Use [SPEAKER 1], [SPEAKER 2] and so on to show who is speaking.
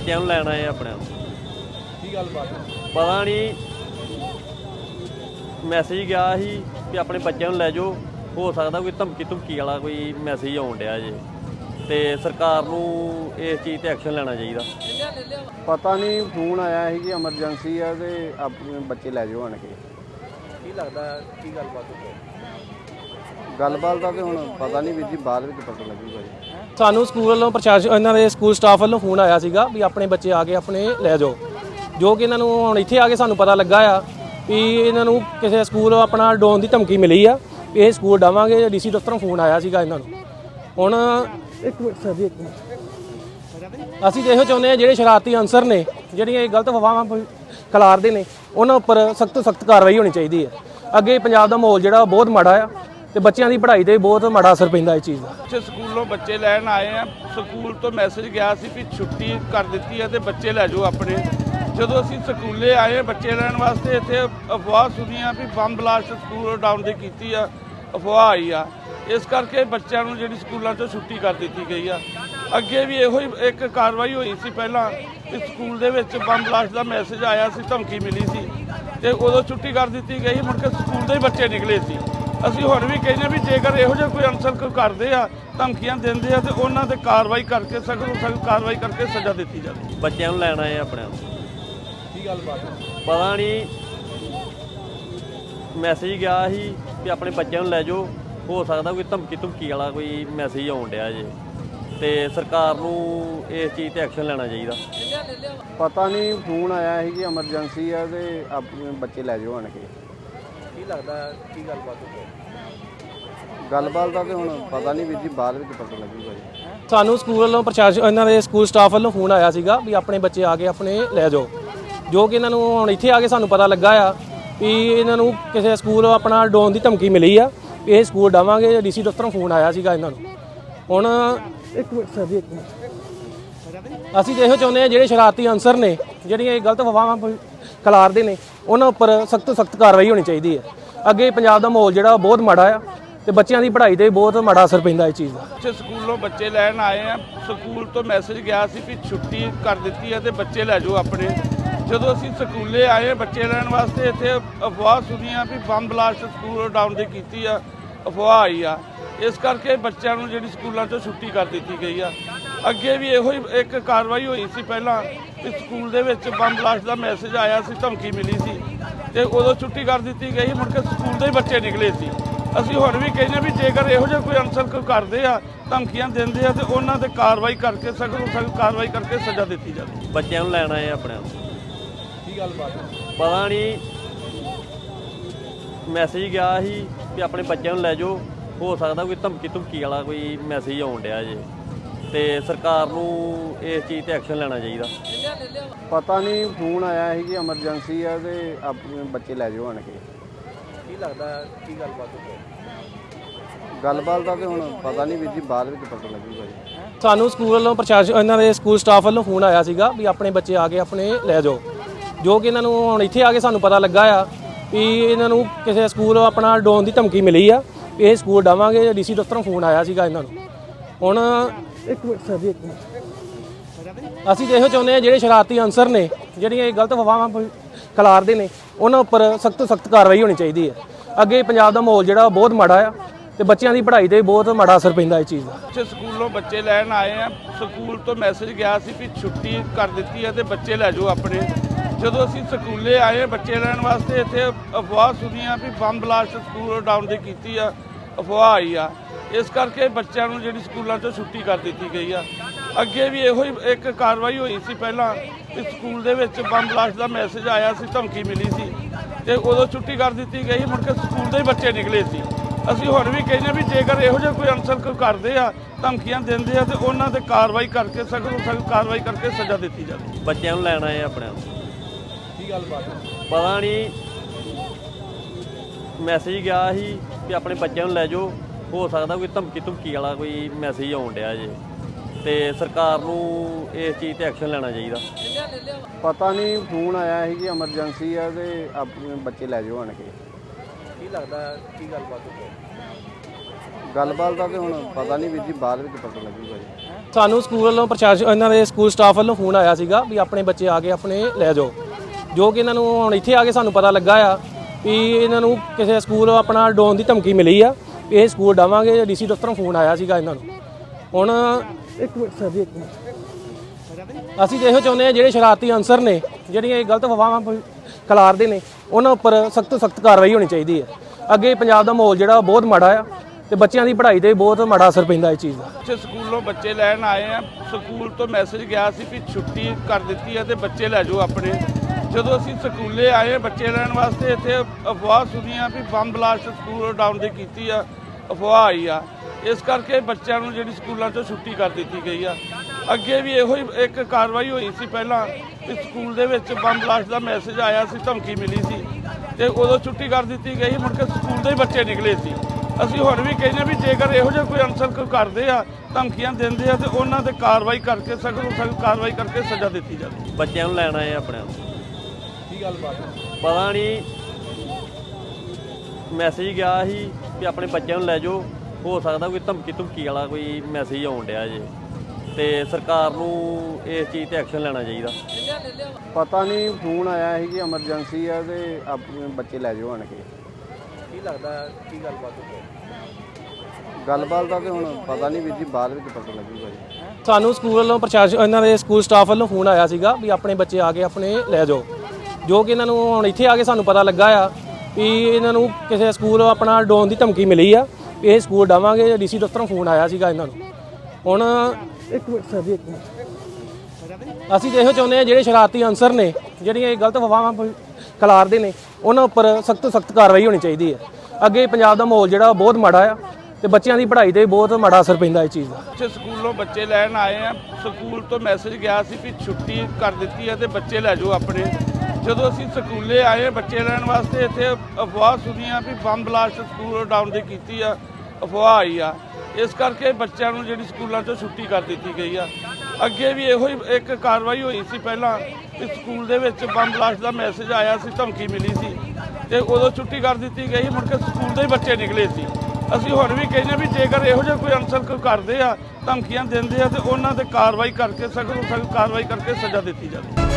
[SPEAKER 1] ਬੱਚਿਆਂ ਨੂੰ ਲੈਣ ਆਏ ਆ ਆਪਣੇ
[SPEAKER 2] ਕੀ ਗੱਲਬਾਤ
[SPEAKER 1] ਪਤਾ ਨਹੀਂ ਮੈਸੇਜ ਗਿਆ ਸੀ ਕਿ ਆਪਣੇ ਬੱਚਿਆਂ ਨੂੰ ਲੈ ਜਾਓ। ਹੋ ਸਕਦਾ ਕੋਈ ਧਮਕੀ ਧਮਕੀ ਵਾਲਾ ਕੋਈ ਮੈਸੇਜ ਆਉਣ ਡਿਆ ਜੇ। ਤੇ ਸਰਕਾਰ ਨੂੰ ਇਸ ਚੀਜ਼ ਤੇ ਐਕਸ਼ਨ ਲੈਣਾ ਚਾਹੀਦਾ।
[SPEAKER 3] ਪਤਾ ਨਹੀਂ ਫੋਨ ਆਇਆ ਸੀ ਕਿ ਐਮਰਜੈਂਸੀ ਆ ਤੇ ਆਪਣੇ ਬੱਚੇ ਲੈ ਜਾਓ ਆਣ ਕੇ।
[SPEAKER 2] ਕੀ ਲੱਗਦਾ ਕੀ ਗੱਲਬਾਤ ਹੋਈ
[SPEAKER 3] ਗੱਲਬਾਤ ਦਾ ਤੇ ਹੁਣ ਪਤਾ ਨਹੀਂ ਵੀਰ ਜੀ ਬਾਅਦ ਵਿੱਚ ਪਤਾ ਲੱਗੂਗਾ ਜੀ।
[SPEAKER 4] ਸਾਨੂੰ ਸਕੂਲ ਵੱਲੋਂ ਪ੍ਰਸ਼ਾਸਨ ਇਹਨਾਂ ਦੇ ਸਕੂਲ ਸਟਾਫ ਵੱਲੋਂ ਫੋਨ ਆਇਆ ਸੀਗਾ ਵੀ ਆਪਣੇ ਬੱਚੇ ਆ ਕੇ ਆਪਣੇ ਲੈ ਜਾਓ। ਜੋ ਕਿ ਇਹਨਾਂ ਨੂੰ ਹੁਣ ਇੱਥੇ ਆ ਕੇ ਸਾਨੂੰ ਪਤਾ ਲੱਗਾ ਆ ਵੀ ਇਹਨਾਂ ਨੂੰ ਕਿਸੇ ਸਕੂਲ ਆਪਣਾ ਡੋਨ ਦੀ ਧਮਕੀ ਮਿਲੀ ਆ। ਵੀ ਇਹ ਸਕੂਲ ਡਾਵਾਂਗੇ ਡੀਸੀ ਦਫ਼ਤਰੋਂ ਫੋਨ ਆਇਆ ਸੀਗਾ ਇਹਨਾਂ ਨੂੰ। ਹੁਣ ਇੱਕ ਮਿੰਟ ਸਰ ਜੀ ਇੱਕ ਮਿੰਟ। ਅਸੀਂ ਤਾਂ ਇਹੋ ਚਾਹੁੰਦੇ ਆ ਜਿਹੜੇ ਸ਼ਰਾਰਤੀ ਅਨਸਰ ਨੇ ਜਿਹੜੀਆਂ ਇਹ ਗਲਤ ਪ- ਖਿਲਾਰਦੇ ਨੇ ਉਹਨਾਂ ਉੱਪਰ ਸਖਤ ਤੋਂ ਸਖਤ ਕਾਰਵਾਈ ਹੋਣੀ ਚਾਹੀਦੀ ਹੈ। ਅੱਗੇ ਪੰਜਾਬ ਦਾ ਮਾਹੌਲ ਜਿਹੜਾ ਬਹੁਤ ਮਾੜਾ ਆ। ਤੇ ਬੱਚਿਆਂ ਦੀ ਪੜ੍ਹਾਈ ਤੇ ਬਹੁਤ ਮਾੜਾ ਅਸਰ ਪੈਂਦਾ ਇਸ ਚੀਜ਼ ਦਾ।
[SPEAKER 5] ਬੱਚੇ ਸਕੂਲੋਂ ਬੱਚੇ ਲੈਣ ਆਏ ਆ, ਸਕੂਲ ਤੋਂ ਮੈਸੇਜ ਗਿਆ ਸੀ ਵੀ ਛੁੱਟੀ ਕਰ ਦਿੱਤੀ ਹੈ ਤੇ ਬੱਚੇ ਲੈ ਜਾਓ ਆਪਣੇ। ਜਦੋਂ ਅਸੀਂ ਸਕੂਲੇ ਆਏ ਬੱਚੇ ਲੈਣ ਵਾਸਤੇ, ਇੱਥੇ ਅਫਵਾਹ ਸੁਣੀਆਂ ਵੀ ਬੰਬ ਬਲਾਸਟ ਸਕੂਲ ਡਾਊਨ ਦੀ ਕੀਤੀ ਆ, ਅਫਵਾਹ ਆਈ ਆ। ਇਸ ਕਰਕੇ ਬੱਚਿਆਂ ਨੂੰ ਜਿਹੜੀ ਸਕੂਲਾਂ ਤੋਂ ਛੁੱਟੀ ਕਰ ਦਿੱਤੀ ਗਈ ਆ। ਅੱਗੇ ਵੀ ਇਹੋ ਹੀ ਇੱਕ ਕਾਰਵਾਈ ਹੋਈ ਸੀ ਪਹਿਲਾਂ ਕਿ ਸਕੂਲ ਦੇ ਵਿੱਚ ਬੰਬ ਬਲਾਸਟ ਦਾ ਮੈਸੇਜ ਆਇਆ ਸੀ, ਧਮਕੀ ਮਿਲੀ ਸੀ। ਤੇ ਉਦੋਂ ਛੁੱਟੀ ਕਰ ਦਿੱਤੀ ਗਈ, ਮੁੜ ਕੇ ਸਕੂਲ ਦੇ ਹੀ ਬੱਚੇ ਨਿਕਲੇ ਸੀ। ਅਸੀਂ ਹੁਣ ਵੀ ਕਹਿੰਦੇ ਵੀ ਜੇਕਰ ਇਹੋ ਜਿਹਾ ਕੋਈ ਅਨਸਰ ਕੋਈ ਕਰਦੇ ਆ ਧਮਕੀਆਂ ਦਿੰਦੇ ਆ ਤੇ ਉਹਨਾਂ ਤੇ ਕਾਰਵਾਈ ਕਰਕੇ ਸਖਤ ਤੋਂ ਸਖਤ ਕਾਰਵਾਈ ਕਰਕੇ ਸਜ਼ਾ ਦਿੱਤੀ ਜਾਵੇ।
[SPEAKER 1] ਬੱਚਿਆਂ ਨੂੰ ਲੈਣ ਆ ਆਪਣੇ
[SPEAKER 2] ਕੀ ਗੱਲਬਾਤ
[SPEAKER 1] ਪਤਾ ਨਹੀਂ ਮੈਸੇਜ ਗਿਆ ਸੀ ਕਿ ਆਪਣੇ ਬੱਚਿਆਂ ਨੂੰ ਲੈ ਜਾਓ। ਹੋ ਸਕਦਾ ਕੋਈ ਧਮਕੀ ਧਮਕੀ ਵਾਲਾ ਕੋਈ ਮੈਸੇਜ ਆਉਣ ਡਿਆ ਜੇ। ਤੇ ਸਰਕਾਰ ਨੂੰ ਇਸ ਚੀਜ਼ ਤੇ ਐਕਸ਼ਨ ਲੈਣਾ ਚਾਹੀਦਾ।
[SPEAKER 3] ਪਤਾ ਨਹੀਂ ਫੋਨ ਆਇਆ ਸੀ ਕਿ ਐਮਰਜੈਂਸੀ ਆ ਤੇ ਆਪਣੇ ਬੱਚੇ ਲੈ ਜਾਓ ਆਣ ਕੇ।
[SPEAKER 2] ਕੀ ਲੱਗਦਾ ਕੀ ਗੱਲਬਾਤ ਹੋਈ?
[SPEAKER 3] ਗੱਲਬਾਤ ਦਾ ਤੇ ਹੁਣ ਪਤਾ ਨਹੀਂ ਵੀਰ ਜੀ ਬਾਅਦ ਵਿੱਚ ਪਤਾ ਲੱਗੂਗਾ ਜੀ।
[SPEAKER 4] ਸਾਨੂੰ ਸਕੂਲ ਵੱਲੋਂ ਪ੍ਰਸ਼ਾਸਨ ਇਹਨਾਂ ਦੇ ਸਕੂਲ ਸਟਾਫ ਵੱਲੋਂ ਫੋਨ ਆਇਆ ਸੀਗਾ ਵੀ ਆਪਣੇ ਬੱਚੇ ਆ ਕੇ ਆਪਣੇ ਲੈ ਜਾਓ। ਜੋ ਕਿ ਇਹਨਾਂ ਨੂੰ ਹੁਣ ਇੱਥੇ ਆ ਕੇ ਸਾਨੂੰ ਪਤਾ ਲੱਗਾ ਆ ਵੀ ਇਹਨਾਂ ਨੂੰ ਕਿਸੇ ਸਕੂਲ ਆਪਣਾ ਡੋਨ ਦੀ ਧਮਕੀ ਮਿਲੀ ਆ। ਵੀ ਇਹ ਸਕੂਲ ਡਾਵਾਂਗੇ ਡੀਸੀ ਦਫ਼ਤਰੋਂ ਫੋਨ ਆਇਆ ਸੀਗਾ ਇਹਨਾਂ ਨੂੰ। ਹੁਣ ਇੱਕ ਮਿੰਟ ਸਰ ਜੀ ਇੱਕ ਮਿੰਟ। ਅਸੀਂ ਤਾਂ ਇਹੋ ਚਾਹੁੰਦੇ ਆ ਜਿਹੜੇ ਸ਼ਰਾਰਤੀ ਅਨਸਰ ਨੇ ਜਿਹੜੀਆਂ ਇਹ ਗਲਤ ਪ- ਖਿਲਾਰਦੇ ਨੇ, ਉਹਨਾਂ ਉੱਪਰ ਸਖਤ ਸਖਤ ਕਾਰਵਾਈ ਹੋਣੀ ਚਾਹੀਦੀ ਹੈ। ਅੱਗੇ ਪੰਜਾਬ ਦਾ ਮਾਹੌਲ ਜਿਹੜਾ ਬਹੁਤ ਮਾੜਾ ਆ ਤੇ ਬੱਚਿਆਂ ਦੀ ਪੜ੍ਹਾਈ ਤੇ ਬਹੁਤ ਮਾੜਾ ਅਸਰ ਪੈਂਦਾ ਇਹ ਚੀਜ਼ ਦਾ।
[SPEAKER 5] ਬੱਚੇ ਸਕੂਲੋਂ ਬੱਚੇ ਲੈਣ ਆਏ ਆ, ਸਕੂਲ ਤੋਂ ਮੈਸੇਜ ਗਿਆ ਸੀ ਵੀ ਛੁੱਟੀ ਕਰ ਦਿੱਤੀ ਹੈ ਤੇ ਬੱਚੇ ਲੈ ਜਾਓ ਆਪਣੇ। ਜਦੋਂ ਅਸੀਂ ਸਕੂਲੇ ਆਏ ਬੱਚੇ ਲੈਣ ਵਾਸਤੇ, ਇੱਥੇ ਅਫਵਾਹ ਸੁਣੀਆਂ ਵੀ ਬੰਬ ਬਲਾਸਟ ਸਕੂਲ ਡਾਊਨ ਦੀ ਕੀਤੀ ਆ, ਅਫਵਾਹ ਆਈ ਆ। ਇਸ ਕਰਕੇ ਬੱਚਿਆਂ ਨੂੰ ਜਿਹੜੀ ਸਕੂਲਾਂ ਤੋਂ ਛੁੱਟੀ ਕਰ ਦਿੱਤੀ ਗਈ ਆ। ਅੱਗੇ ਵੀ ਇਹੋ ਹੀ ਇੱਕ ਕਾਰਵਾਈ ਹੋਈ ਸੀ ਪਹਿਲਾਂ ਕਿ ਸਕੂਲ ਦੇ ਵਿੱਚ ਬੰਬ ਬਲਾਸਟ ਦਾ ਮੈਸੇਜ ਆਇਆ ਸੀ ਧਮਕੀ ਮਿਲੀ ਸੀ ਤੇ ਉਦੋਂ ਛੁੱਟੀ ਕਰ ਦਿੱਤੀ ਗਈ ਮੁੜ ਕੇ ਸਕੂਲ ਦੇ ਹੀ ਬੱਚੇ ਨਿਕਲੇ ਸੀ। ਅਸੀਂ ਹੁਣ ਵੀ ਕਹਿੰਦੇ ਵੀ ਜੇਕਰ ਇਹੋ ਜਿਹਾ ਕੋਈ ਅਨਸਰ ਕੋਈ ਕਰਦੇ ਆ ਧਮਕੀਆਂ ਦਿੰਦੇ ਆ ਤੇ ਉਹਨਾਂ ਤੇ ਕਾਰਵਾਈ ਕਰਕੇ ਸਖਤ ਤੋਂ ਸਖਤ ਕਾਰਵਾਈ ਕਰਕੇ ਸਜ਼ਾ ਦਿੱਤੀ ਜਾਵੇ।
[SPEAKER 1] ਬੱਚਿਆਂ ਨੂੰ ਲੈਣ ਆ ਆਪਣੇ
[SPEAKER 2] ਕੀ ਗੱਲਬਾਤ
[SPEAKER 1] ਪਤਾ ਨਹੀਂ ਮੈਸੇਜ ਗਿਆ ਸੀ ਕਿ ਆਪਣੇ ਬੱਚਿਆਂ ਨੂੰ ਲੈ ਜਾਓ ਹੋ ਸਕਦਾ ਕੋਈ ਧਮਕੀ ਧਮਕੀ ਵਾਲਾ ਕੋਈ ਮੈਸੇਜ ਆਉਣ ਡਿਆ ਜੇ। ਤੇ ਸਰਕਾਰ ਨੂੰ ਇਸ ਚੀਜ਼ ਤੇ ਐਕਸ਼ਨ ਲੈਣਾ ਚਾਹੀਦਾ।
[SPEAKER 3] ਪਤਾ ਨਹੀਂ ਫੋਨ ਆਇਆ ਸੀ ਕਿ ਐਮਰਜੈਂਸੀ ਆ ਤੇ ਆਪਣੇ ਬੱਚੇ ਲੈ ਜਾਓ ਆਣ ਕੇ।
[SPEAKER 2] ਕੀ ਲੱਗਦਾ ਕੀ ਗੱਲਬਾਤ ਹੋਈ?
[SPEAKER 3] ਗੱਲਬਾਤ ਦਾ ਤੇ ਹੁਣ ਪਤਾ ਨਹੀਂ ਵੀਰ ਜੀ ਬਾਅਦ ਵਿੱਚ ਪਤਾ ਲੱਗੂਗਾ ਜੀ।
[SPEAKER 4] ਸਾਨੂੰ ਸਕੂਲ ਵੱਲੋਂ ਪ੍ਰਸ਼ਾਸਨ ਇਹਨਾਂ ਦੇ ਸਕੂਲ ਸਟਾਫ ਵੱਲੋਂ ਫੋਨ ਆਇਆ ਸੀਗਾ ਵੀ ਆਪਣੇ ਬੱਚੇ ਆ ਕੇ ਆਪਣੇ ਲੈ ਜਾਓ। ਜੋ ਕਿ ਇਹਨਾਂ ਨੂੰ ਹੁਣ ਇੱਥੇ ਆ ਕੇ ਸਾਨੂੰ ਪਤਾ ਲੱਗਾ ਆ ਵੀ ਇਹਨਾਂ ਨੂੰ ਕਿਸੇ ਸਕੂਲ ਆਪਣਾ ਡੋਨ ਦੀ ਧਮਕੀ ਮਿਲੀ ਆ। ਇਹ ਸਕੂਲ ਡਾਵਾਂਗੇ ਡੀਸੀ ਦਫ਼ਤਰੋਂ ਫੋਨ ਆਇਆ ਸੀਗਾ ਇਹਨਾਂ ਨੂੰ। ਹੁਣ ਇੱਕ ਮਿੰਟ ਸਰ ਜੀ, ਇੱਕ ਮਿੰਟ। ਅਸੀਂ ਇਹੋ ਚਾਹੁੰਦੇ ਆ ਜਿਹੜੇ ਸ਼ਰਾਰਤੀ ਅਨਸਰ ਨੇ, ਜਿਹੜੀਆਂ ਇਹ ਗਲਤ ਅਫਵਾਹਾਂ ਖਿਲਾਰਦੇ ਨੇ, ਉਹਨਾਂ ਉੱਪਰ ਸਖਤ ਤੋਂ ਸਖਤ ਕਾਰਵਾਈ ਹੋਣੀ ਚਾਹੀਦੀ ਹੈ। ਅੱਗੇ ਪੰਜਾਬ ਦਾ ਮਾਹੌਲ ਜਿਹੜਾ ਬਹੁਤ ਮਾੜਾ ਆ ਤੇ ਬੱਚਿਆਂ ਦੀ ਪੜ੍ਹਾਈ ਤੇ ਬਹੁਤ ਮਾੜਾ ਅਸਰ ਪੈਂਦਾ ਇਹ ਚੀਜ਼ ਦਾ।
[SPEAKER 5] ਬੱਚੇ ਸਕੂਲੋਂ ਬੱਚੇ ਲੈਣ ਆਏ ਆ, ਸਕੂਲ ਤੋਂ ਮੈਸੇਜ ਗਿਆ ਸੀ ਵੀ ਛੁੱਟੀ ਕਰ ਦਿੱਤੀ ਹੈ ਤੇ ਬੱਚੇ ਲੈ ਜਾਓ ਆਪਣੇ। ਜਦੋਂ ਅਸੀਂ ਸਕੂਲੇ ਆਏ ਬੱਚੇ ਲੈਣ ਵਾਸਤੇ, ਇੱਥੇ ਅਫਵਾਹ ਸੁਣੀ ਆ ਵੀ ਬੰਬ ਬਲਾਸਟ ਸਕੂਲ ਡਾਊਨ ਦੀ ਕੀਤੀ ਆ, ਅਫਵਾਹ ਆਈ ਆ। ਇਸ ਕਰਕੇ ਬੱਚਿਆਂ ਨੂੰ ਜਿਹੜੀ ਸਕੂਲਾਂ ਤੋਂ ਛੁੱਟੀ ਕਰ ਦਿੱਤੀ ਗਈ ਆ। ਅੱਗੇ ਵੀ ਇਹੋ ਹੀ ਇੱਕ ਕਾਰਵਾਈ ਹੋਈ ਸੀ ਪਹਿਲਾਂ ਕਿ ਸਕੂਲ ਦੇ ਵਿੱਚ ਬੰਬ ਬਲਾਸਟ ਦਾ ਮੈਸੇਜ ਆਇਆ ਸੀ ਧਮਕੀ ਮਿਲੀ ਸੀ। ਤੇ ਉਦੋਂ ਛੁੱਟੀ ਕਰ ਦਿੱਤੀ ਗਈ ਮੁੜ ਕੇ ਸਕੂਲ ਦੇ ਹੀ ਬੱਚੇ ਨਿਕਲੇ ਸੀ। ਅਸੀਂ ਹੁਣ ਵੀ ਕਹਿੰਦੇ ਵੀ ਜੇਕਰ ਇਹੋ ਜਿਹਾ ਕੋਈ ਅਨਸਰ ਕੋਈ ਕਰਦੇ ਆ ਧਮਕੀਆਂ ਦਿੰਦੇ ਆ ਤੇ ਉਹਨਾਂ ਤੇ ਕਾਰਵਾਈ ਕਰਕੇ ਸਖਤ ਤੋਂ ਸਖਤ ਕਾਰਵਾਈ ਕਰਕੇ ਸਜ਼ਾ ਦਿੱਤੀ ਜਾਵੇ।
[SPEAKER 1] ਬੱਚਿਆਂ ਨੂੰ ਲੈਣ ਆਏ ਆ ਆਪਣੇ
[SPEAKER 2] ਕੀ ਗੱਲਬਾਤ
[SPEAKER 1] ਪਤਾ ਨਹੀਂ ਮੈਸੇਜ ਗਿਆ ਸੀ ਕਿ ਆਪਣੇ ਬੱਚਿਆਂ ਨੂੰ ਲੈ ਜਾਓ। ਹੋ ਸਕਦਾ ਕੋਈ ਧਮਕੀ ਧਮਕੀ ਵਾਲਾ ਕੋਈ ਮੈਸੇਜ ਆਉਣ ਡਿਆ ਜੇ। ਤੇ ਸਰਕਾਰ ਨੂੰ ਇਸ ਚੀਜ਼ ਤੇ ਐਕਸ਼ਨ ਲੈਣਾ ਚਾਹੀਦਾ।
[SPEAKER 3] ਪਤਾ ਨਹੀਂ ਫੋਨ ਆਇਆ ਸੀ ਕਿ ਐਮਰਜੈਂਸੀ ਆ ਤੇ ਆਪਣੇ ਬੱਚੇ ਲੈ ਜਾਓ ਆਣ ਕੇ।
[SPEAKER 2] ਕੀ ਲੱਗਦਾ ਕੀ ਗੱਲਬਾਤ ਹੋਈ?
[SPEAKER 3] ਗੱਲਬਾਤ ਦਾ ਤੇ ਹੁਣ ਪਤਾ ਨਹੀਂ ਵੀਰ ਜੀ ਬਾਅਦ ਵਿੱਚ ਪਤਾ ਲੱਗੂਗਾ ਜੀ।
[SPEAKER 4] ਸਾਨੂੰ ਸਕੂਲ ਵੱਲੋਂ ਪ੍ਰਸ਼ਾਸਨ ਇਹਨਾਂ ਦੇ ਸਕੂਲ ਸਟਾਫ ਵੱਲੋਂ ਫੋਨ ਆਇਆ ਸੀਗਾ ਵੀ ਆਪਣੇ ਬੱਚੇ ਆ ਕੇ ਆਪਣੇ ਲੈ ਜਾਓ। ਜੋ ਕਿ ਇਹਨਾਂ ਨੂੰ ਹੁਣ ਇੱਥੇ ਆ ਕੇ ਸਾਨੂੰ ਪਤਾ ਲੱਗਾ ਆ ਵੀ ਇਹਨਾਂ ਨੂੰ ਕਿਸੇ ਸਕੂਲ ਆਪਣਾ ਡੋਨ ਦੀ ਧਮਕੀ ਮਿਲੀ ਆ। ਵੀ ਇਹ ਸਕੂਲ ਡਾਵਾਂਗੇ ਡੀਸੀ ਦਫ਼ਤਰੋਂ ਫੋਨ ਆਇਆ ਸੀਗਾ ਇਹਨਾਂ ਨੂੰ। ਹੁਣ ਇੱਕ ਮਿੰਟ ਸਰ ਜੀ ਇੱਕ ਮਿੰਟ। ਅਸੀਂ ਇਹੋ ਚਾਹੁੰਦੇ ਆ ਜਿਹੜੇ ਸ਼ਰਾਰਤੀ ਅਨਸਰ ਨੇ ਜਿਹੜੀਆਂ ਇਹ ਗਲਤ ਪ- ਖਿਲਾਰਦੇ ਨੇ ਉਹਨਾਂ ਉੱਪਰ ਸਖਤ ਸਖਤ ਕਾਰਵਾਈ ਹੋਣੀ ਚਾਹੀਦੀ ਹੈ। ਅੱਗੇ ਪੰਜਾਬ ਦਾ ਮਾਹੌਲ ਜਿਹੜਾ ਬਹੁਤ ਮਾੜਾ ਆ ਤੇ ਬੱਚਿਆਂ ਦੀ ਪੜ੍ਹਾਈ ਤੇ ਬਹੁਤ ਮਾੜਾ ਅਸਰ ਪੈਂਦਾ ਇਸ ਚੀਜ਼ ਦਾ।
[SPEAKER 5] ਇੱਥੇ ਸਕੂਲੋਂ ਬੱਚੇ ਲੈਣ ਆਏ ਆ ਸਕੂਲ ਤੋਂ ਮੈਸੇਜ ਗਿਆ ਸੀ ਵੀ ਛੁੱਟੀ ਕਰ ਦਿੱਤੀ ਹੈ ਤੇ ਬੱਚੇ ਲੈ ਜਾਓ ਆਪਣੇ। ਜਦੋਂ ਅਸੀਂ ਸਕੂਲੇ ਆਏ ਬੱਚੇ ਲੈਣ ਵਾਸਤੇ ਇੱਥੇ ਅਫਵਾਹ ਸੁਣੀਆਂ ਵੀ ਬੰਬ ਬਲਾਸਟ ਸਕੂਲ ਡਾਊਨ ਦੀ ਕੀਤੀ ਆ। ਅਫਵਾਹ ਆਈ ਆ। ਇਸ ਕਰਕੇ ਬੱਚਿਆਂ ਨੂੰ ਜਿਹੜੀ ਸਕੂਲਾਂ 'ਚੋਂ ਛੁੱਟੀ ਕਰ ਦਿੱਤੀ ਗਈ ਆ। ਅੱਗੇ ਵੀ ਇਹੋ ਹੀ ਇੱਕ ਕਾਰਵਾਈ ਹੋਈ ਸੀ ਪਹਿਲਾਂ ਕਿ ਸਕੂਲ ਦੇ ਵਿੱਚ ਬੰਬ ਬਲਾਸਟ ਦਾ ਮੈਸੇਜ ਆਇਆ ਸੀ ਧਮਕੀ ਮਿਲੀ ਸੀ। ਤੇ ਉਦੋਂ ਛੁੱਟੀ ਕਰ ਦਿੱਤੀ ਗਈ ਮੁੜ ਕੇ ਸਕੂਲ ਦੇ ਬੱਚੇ ਨਿਕਲੇ ਸੀ। ਅਸੀਂ ਹੁਣ ਵੀ ਕਹਿੰਦੇ ਵੀ ਜੇਕਰ ਇਹੋ ਜਿਹਾ ਕੋਈ ਅਨਸਰ ਕੋਈ ਕਰਦੇ ਆ ਧਮਕੀਆਂ ਦਿੰਦੇ ਆ ਤੇ ਉਹਨਾਂ ਤੇ ਕਾਰਵਾਈ ਕਰਕੇ ਸਖਤ ਤੋਂ ਸਖਤ ਕਾਰਵਾਈ ਕਰਕੇ ਸਜ਼ਾ ਦਿੱਤੀ ਜਾਵੇ।
[SPEAKER 1] ਬੱਚਿਆਂ ਨੂੰ ਲੈਣ ਆਏ ਆਪਣੇ
[SPEAKER 2] ਕੀ ਗੱਲਬਾਤ ਹੈ?
[SPEAKER 1] ਪਤਾ ਨਹੀਂ ਮੈਸੇਜ ਗਿਆ ਸੀ ਵੀ ਆਪਣੇ ਬੱਚਿਆਂ ਨੂੰ ਲੈ ਜਾਓ। ਹੋ ਸਕਦਾ ਕੋਈ ਧਮਕੀ ਧਮਕੀ ਵਾਲਾ ਕੋਈ ਮੈਸੇਜ ਆਉਣ ਡਿਆ ਜੇ। ਤੇ ਸਰਕਾਰ ਨੂੰ ਇਸ ਚੀਜ਼ ਤੇ ਐਕਸ਼ਨ ਲੈਣਾ ਚਾਹੀਦਾ।
[SPEAKER 3] ਪਤਾ ਨਹੀਂ ਫੋਨ ਆਇਆ ਸੀ ਕਿ ਐਮਰਜੈਂਸੀ ਆ ਤੇ ਆਪਣੇ ਬੱਚੇ ਲੈ ਜਾਓ ਆਣ ਕੇ।
[SPEAKER 2] ਕੀ ਲੱਗਦਾ ਕੀ ਗੱਲਬਾਤ ਹੈ
[SPEAKER 3] ਗੱਲਬਾਤ ਦਾ ਤੇ ਹੁਣ ਪਤਾ ਨਹੀਂ ਵੀਰ ਜੀ ਬਾਅਦ ਵਿੱਚ ਪਤਾ ਲੱਗੂਗਾ ਜੀ।
[SPEAKER 4] ਸਾਨੂੰ ਸਕੂਲ ਵੱਲੋਂ ਪ੍ਰਸ਼ਾਸਨ ਇਹਨਾਂ ਦੇ ਸਕੂਲ ਸਟਾਫ ਵੱਲੋਂ ਫੋਨ ਆਇਆ ਸੀਗਾ ਵੀ ਆਪਣੇ ਬੱਚੇ ਆ ਕੇ ਆਪਣੇ ਲੈ ਜਾਓ। ਜੋ ਕਿ ਇਹਨਾਂ ਨੂੰ ਹੁਣ ਇੱਥੇ ਆ ਕੇ ਸਾਨੂੰ ਪਤਾ ਲੱਗਾ ਆ ਵੀ ਇਹਨਾਂ ਨੂੰ ਕਿਸੇ ਸਕੂਲ ਆਪਣਾ ਡੋਨ ਦੀ ਧਮਕੀ ਮਿਲੀ ਆ। ਵੀ ਇਹ ਸਕੂਲ ਡਾਵਾਂਗੇ ਡੀਸੀ ਦਫ਼ਤਰੋਂ ਫੋਨ ਆਇਆ ਸੀਗਾ ਇਹਨਾਂ ਨੂੰ। ਹੁਣ ਇੱਕ ਮਿੰਟ ਸਰ ਜੀ ਇੱਕ ਮਿੰਟ। ਅਸੀਂ ਇਹੋ ਚਾਹੁੰਦੇ ਆ ਜਿਹੜੇ ਸ਼ਰਾਰਤੀ ਅਨਸਰ ਨੇ ਜਿਹੜੀਆਂ ਇਹ ਗਲਤ ਅਫਵਾਹਾਂ ਪ- ਖਿਲਾਰਦੇ ਨੇ ਉਹਨਾਂ ਉੱਪਰ ਸਖਤ ਸਖਤ ਕਾਰਵਾਈ ਹੋਣੀ ਚਾਹੀਦੀ ਹੈ। ਅੱਗੇ ਪੰਜਾਬ ਦਾ ਮਾਹੌਲ ਜਿਹੜਾ ਬਹੁਤ ਮਾੜਾ ਆ ਤੇ ਬੱਚਿਆਂ ਦੀ ਪੜ੍ਹਾਈ ਤੇ ਬਹੁਤ ਮਾੜਾ ਅਸਰ ਪੈਂਦਾ ਇਸ ਚੀਜ਼ ਦਾ।
[SPEAKER 5] ਇੱਥੇ ਸਕੂਲੋਂ ਬੱਚੇ ਲੈਣ ਆਏ ਆ ਸਕੂਲ ਤੋਂ ਮੈਸੇਜ ਗਿਆ ਸੀ ਵੀ ਛੁੱਟੀ ਕਰ ਦਿੱਤੀ ਹੈ ਤੇ ਬੱਚੇ ਲੈ ਜਾਓ ਆਪਣੇ। ਜਦੋਂ ਅਸੀਂ ਸਕੂਲੇ ਆਏ ਬੱਚੇ ਲੈਣ ਵਾਸਤੇ, ਇੱਥੇ ਅਫਵਾਹ ਸੁਣੀਆਂ ਵੀ ਬੰਬ ਬਲਾਸਟ ਸਕੂਲ ਡਾਊਨ ਦੀ ਕੀਤੀ ਆ, ਅਫਵਾਹ ਆਈ ਆ। ਇਸ ਕਰਕੇ ਬੱਚਿਆਂ ਨੂੰ ਜਿਹੜੀ ਸਕੂਲਾਂ 'ਚੋਂ ਛੁੱਟੀ ਕਰ ਦਿੱਤੀ ਗਈ ਆ। ਅੱਗੇ ਵੀ ਇਹੋ ਹੀ ਇੱਕ ਕਾਰਵਾਈ ਹੋਈ ਸੀ ਪਹਿਲਾਂ ਕਿ ਸਕੂਲ ਦੇ ਵਿੱਚ ਬੰਬ ਬਲਾਸਟ ਦਾ ਮੈਸੇਜ ਆਇਆ ਸੀ, ਧਮਕੀ ਮਿਲੀ ਸੀ। ਤੇ ਉਦੋਂ ਛੁੱਟੀ ਕਰ ਦਿੱਤੀ ਗਈ, ਮੁੜ ਕੇ ਸਕੂਲ ਦੇ ਹੀ ਬੱਚੇ ਨਿਕਲੇ ਸੀ। ਅਸੀਂ ਹੁਣ ਵੀ ਕਹਿੰਦੇ ਵੀ ਜੇਕਰ ਇਹੋ ਜਿਹਾ ਕੋਈ ਅਨਸਰ ਕੋਈ ਕਰਦੇ ਆ, ਧਮਕੀਆਂ ਦਿੰਦੇ ਆ ਤੇ ਉਹਨਾਂ ਤੇ ਕਾਰਵਾਈ ਕਰਕੇ, ਸਖਤ ਤੋਂ ਸਖਤ ਕਾਰਵਾਈ ਕਰਕੇ ਸਜ਼ਾ ਦਿੱਤੀ ਜਾਵੇ।